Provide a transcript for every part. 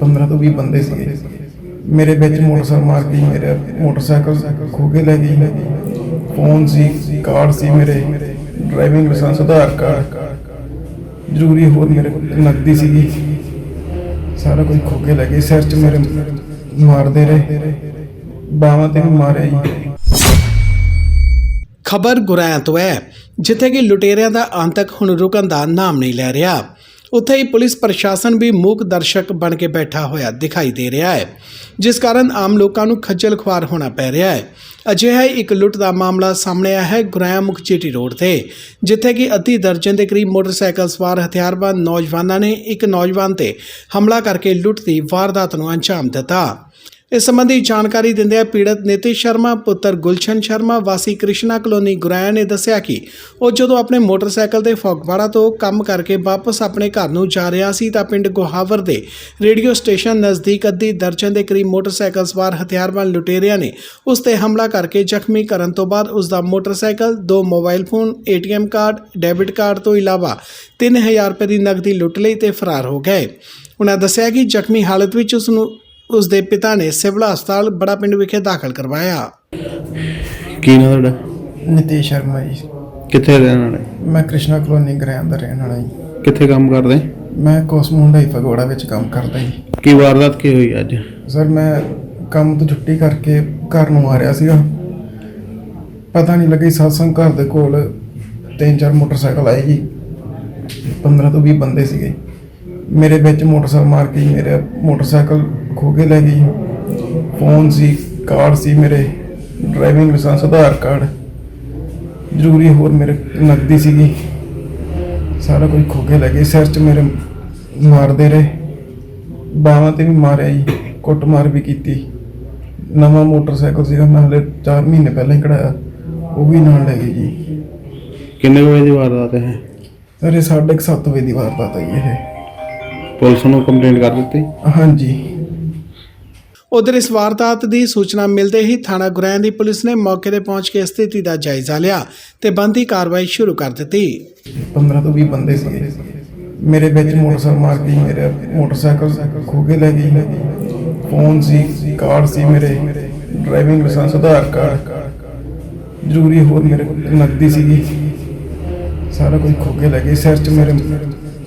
15 ਤੋਂ 20 ਬੰਦੇ ਸੀਗੇ। ਮੇਰੇ ਵਿੱਚ ਮੋਟਰਸਾਈਕਲ ਮਾਰ ਕੇ ਮੇਰਾ ਮੋਟਰਸਾਈਕਲ ਖੋ ਕੇ ਲੈ ਗਈ ਫੋਨ ਸੀ ਕਾਰਡ ਸੀ ਮੇਰੇ ਡਰਾਈਵਿੰਗ ਲਾਇਸੈਂਸ ਆਧਾਰ ਕਾਰਡ। ਜ਼ਰੂਰੀ ਹੋਰ ਮੇਰੇ ਕੋਲ ਨਕਦੀ ਸੀਗੀ। ਸਾਰਾ ਕੁਝ ਖੋ ਕੇ ਲੈ ਗਏ। ਸਿਰ 'ਚ ਮੇਰੇ ਮਾਰਦੇ ਰਹੇ। ਬਾਹਾਂ ਤੇ ਮਾਰਿਆ ਜੀ। ਖਬਰ ਗੁਰੈਂ ਤੋਂ ਹੈ, ਜਿੱਥੇ ਕਿ ਲੁਟੇਰਿਆਂ ਦਾ ਅੰਤਕ ਹੁਣ ਰੁਕਣ ਦਾ ਨਾਮ ਨਹੀਂ ਲੈ ਰਿਹਾ। ਉੱਥੇ ਹੀ ਪੁਲਿਸ ਪ੍ਰਸ਼ਾਸਨ ਵੀ ਮੂਕ ਦਰਸ਼ਕ ਬਣ ਕੇ ਬੈਠਾ ਹੋਇਆ ਦਿਖਾਈ ਦੇ ਰਿਹਾ ਹੈ, ਜਿਸ ਕਾਰਨ ਆਮ ਲੋਕਾਂ ਨੂੰ ਖੱਜਲ ਖੁਆਰ ਹੋਣਾ ਪੈ ਰਿਹਾ ਹੈ। ਅਜਿਹਾ ਹੀ ਇੱਕ ਲੁੱਟ ਦਾ ਮਾਮਲਾ ਸਾਹਮਣੇ ਆਇਆ ਹੈ ਗੁਰੈਂ ਮੁਖਚੇਟੀ ਰੋਡ ਤੇ, ਜਿੱਥੇ ਕਿ ਅੱਧੀ ਦਰਜਨ ਦੇ ਕਰੀਬ ਮੋਟਰਸਾਈਕਲ ਸਵਾਰ ਹਥਿਆਰਬੰਦ ਨੌਜਵਾਨਾਂ ਨੇ ਇੱਕ ਨੌਜਵਾਨ ਤੇ ਹਮਲਾ ਕਰਕੇ ਲੁੱਟ ਦੀ ਵਾਰਦਾਤ ਨੂੰ ਅੰਜਾਮ ਦਿੱਤਾ। ਇਸ ਸੰਬੰਧੀ ਜਾਣਕਾਰੀ ਦਿੰਦਿਆਂ ਪੀੜਤ ਨਿਤਿਸ਼ ਸ਼ਰਮਾ, ਪੁੱਤਰ ਗੁਲਸ਼ਨ ਸ਼ਰਮਾ, ਵਾਸੀ ਕ੍ਰਿਸ਼ਨਾ ਕਲੋਨੀ ਗੁਰਾਇਆ ਨੇ ਦੱਸਿਆ ਕਿ ਉਹ ਜਦੋਂ ਆਪਣੇ ਮੋਟਰਸਾਈਕਲ ਤੇ ਫਗਵਾੜਾ ਤੋਂ ਕੰਮ ਕਰਕੇ ਵਾਪਸ ਆਪਣੇ ਘਰ ਨੂੰ ਜਾ ਰਿਹਾ ਸੀ ਤਾਂ ਪਿੰਡ ਗੋਹਾਵਰ ਦੇ ਰੇਡੀਓ ਸਟੇਸ਼ਨ ਨਜ਼ਦੀਕ ਅੱਧੀ ਦਰਜਨ ਦੇ ਕਰੀਬ ਮੋਟਰਸਾਈਕਲ ਸਵਾਰ ਹਥਿਆਰਬੰਦ ਲੁਟੇਰਿਆਂ ਨੇ ਉਸ ਤੇ ਹਮਲਾ ਕਰਕੇ ਜ਼ਖਮੀ ਕਰਨ ਤੋਂ ਬਾਅਦ ਉਸ ਦਾ ਮੋਟਰਸਾਈਕਲ, ਦੋ mobile phone, ATM card, debit card ਤੋਂ ਇਲਾਵਾ 3000 ਰੁਪਏ ਦੀ ਨਕਦੀ ਲੁੱਟ ਲਈ ਤੇ ਫਰਾਰ ਹੋ ਗਏ। ਉਹਨਾਂ ਦੱਸਿਆ ਕਿ ਜ਼ਖਮੀ ਹਾਲਤ ਵਿੱਚ ਉਸ ਨੂੰ ਉਸ ਦੇ ਪਿਤਾ ਨੇ ਸਿਵਲ ਹਸਪਤਾਲ ਬੜਾ ਪਿੰਡ ਵਿਖੇ ਦਾਖਲ ਕਰਵਾਇਆ। ਕੀ ਨਾਮ ਤੁਹਾਡਾ? ਨਿਤੇਸ਼ ਸ਼ਰਮਾ ਜੀ। ਕਿੱਥੇ ਰਹਿਣ ਵਾਲੇ? ਮੈਂ ਕ੍ਰਿਸ਼ਨਾ ਕਲੋਨੀ ਗ੍ਰਾਮ ਦਾ ਰਹਿਣ ਵਾਲਾ ਜੀ। ਕਿੱਥੇ ਕੰਮ ਕਰਦੇ? ਮੈਂ ਕੋਸਮੋ ਹੁੰਡਾਈ ਫਗਵਾੜਾ ਵਿੱਚ ਕੰਮ ਕਰਦਾ ਜੀ। ਕੀ ਵਾਰਦਾਤ ਕੀ ਹੋਈ ਅੱਜ? ਸਰ ਮੈਂ ਕੰਮ ਤੋਂ ਛੁੱਟੀ ਕਰਕੇ ਘਰ ਨੂੰ ਆ ਰਿਹਾ ਸੀਗਾ। ਪਤਾ ਨਹੀਂ ਲੱਗੀ satsang ਘਰ ਦੇ ਕੋਲ ਤਿੰਨ ਚਾਰ ਮੋਟਰਸਾਈਕਲ ਆਏ ਜੀ। 15 ਤੋਂ 20 ਬੰਦੇ ਸੀਗੇ। ਮੇਰੇ ਵਿੱਚ ਮੋਟਰਸਾਈਕਲ ਮਾਰ ਕੇ ਮੇਰੇ ਮੋਟਰਸਾਈਕਲ ਖੋ ਕੇ ਲੈ ਗਈ। ਫੋਨ ਸੀ ਕਾਰਡ ਸੀ ਮੇਰੇ ਡਰਾਈਵਿੰਗ ਲਾਇਸੈਂਸ ਆਧਾਰ ਕਾਰਡ ਜ਼ਰੂਰੀ ਹੋਰ ਮੇਰੇ ਨਕਦੀ ਸੀਗੀ। ਸਾਰਾ ਕੁਝ ਖੋ ਕੇ ਲੈ ਗਏ। ਸਿਰ 'ਚ ਮੇਰੇ ਮਾਰਦੇ ਰਹੇ। ਬਾਹਾਂ ਤੇ ਵੀ ਮਾਰਿਆ ਜੀ। ਕੁੱਟ ਮਾਰ ਵੀ ਕੀਤੀ। ਨਵਾਂ ਮੋਟਰਸਾਈਕਲ ਸੀਗਾ। ਮੈਂ ਹਲੇ 4 ਮਹੀਨੇ ਪਹਿਲਾਂ ਹੀ ਕਢਾਇਆ। ਉਹ ਵੀ ਨਾਲ ਲੈ ਗਏ ਜੀ। ਕਿੰਨੇ ਵਜੇ ਦੀ ਵਾਰਦਾਤ ਹੈ ਸਰ ਇਹ ਸਾਢੇ ਕੁ ਸੱਤ ਵਜੇ ਦੀ ਵਾਰਦਾਤ ਹੈ ਇਹ। ਪੁਲਿਸ ਨੂੰ ਕੰਪਲੇਂਟ ਕਰ ਦਿੱਤੀ? ਹਾਂਜੀ। ਉਧਰ ਇਸ ਵਾਰਦਾਤ ਦੀ ਸੂਚਨਾ ਮਿਲਦੇ ਹੀ ਥਾਣਾ ਗੁਰੈਂ ਦੀ ਪੁਲਿਸ ਨੇ ਮੌਕੇ ਤੇ ਪਹੁੰਚ ਕੇ ਸਥਿਤੀ ਦਾ ਜਾਇਜ਼ਾ ਲਿਆ ਤੇ ਬੰਦੀ ਕਾਰਵਾਈ ਸ਼ੁਰੂ ਕਰ ਦਿੱਤੀ। 15 ਤੋਂ 20 ਬੰਦੇ ਸੀਗੇ ਮੇਰੇ ਵਿੱਚ ਮੋਟਰਸਾਈਕਲ ਮਾਰ ਕੇ ਮੇਰੇ ਮੋਟਰਸਾਈਕਲ ਖੋ ਕੇ ਲੈ ਗਈ। ਫੋਨ ਸੀ, ਕਾਰਡ ਸੀ ਮੇਰੇ, ਡਰਾਈਵਿੰਗ ਲਾਇਸੈਂਸ, ਆਧਾਰ ਕਾਰਡ। ਜ਼ਰੂਰੀ ਹੋਰ ਮੇਰੇ ਨਕਦੀ ਸੀਗੀ। ਸਾਰਾ ਕੁਝ ਖੋ ਕੇ ਲੈ ਗਏ। ਸਿਰ 'ਚ ਮੇਰੇ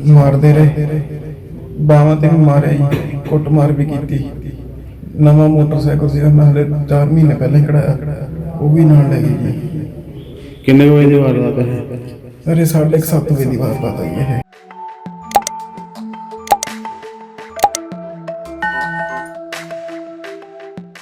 ਮਾਰਦੇ ਰਹੇ। ਬਾਹਾਂ ਤੇ ਵੀ ਮਾਰਿਆ ਕੁੱਟ ਮਾਰ ਵੀ ਕੀਤੀ। ਨਵਾਂ ਮੋਟਰਸਾਈਕਲ ਸੀਗਾ ਮੈਂ ਹਲੇ 4 ਮਹੀਨੇ ਪਹਿਲਾਂ ਹੀ ਕਢਾਇਆ ਉਹ ਵੀ ਨਾਲ ਲੈ ਜੀ। ਕਿੰਨੇ ਕੁ ਵਜੇ ਦੀ ਵਾਰਦਾਤ ਹੈ? ਸਰ ਇਹ ਸਾਢੇ ਕੁ ਸੱਤ ਵਜੇ ਦੀ ਵਾਰਦਾਤ ਹੈ ਇਹ।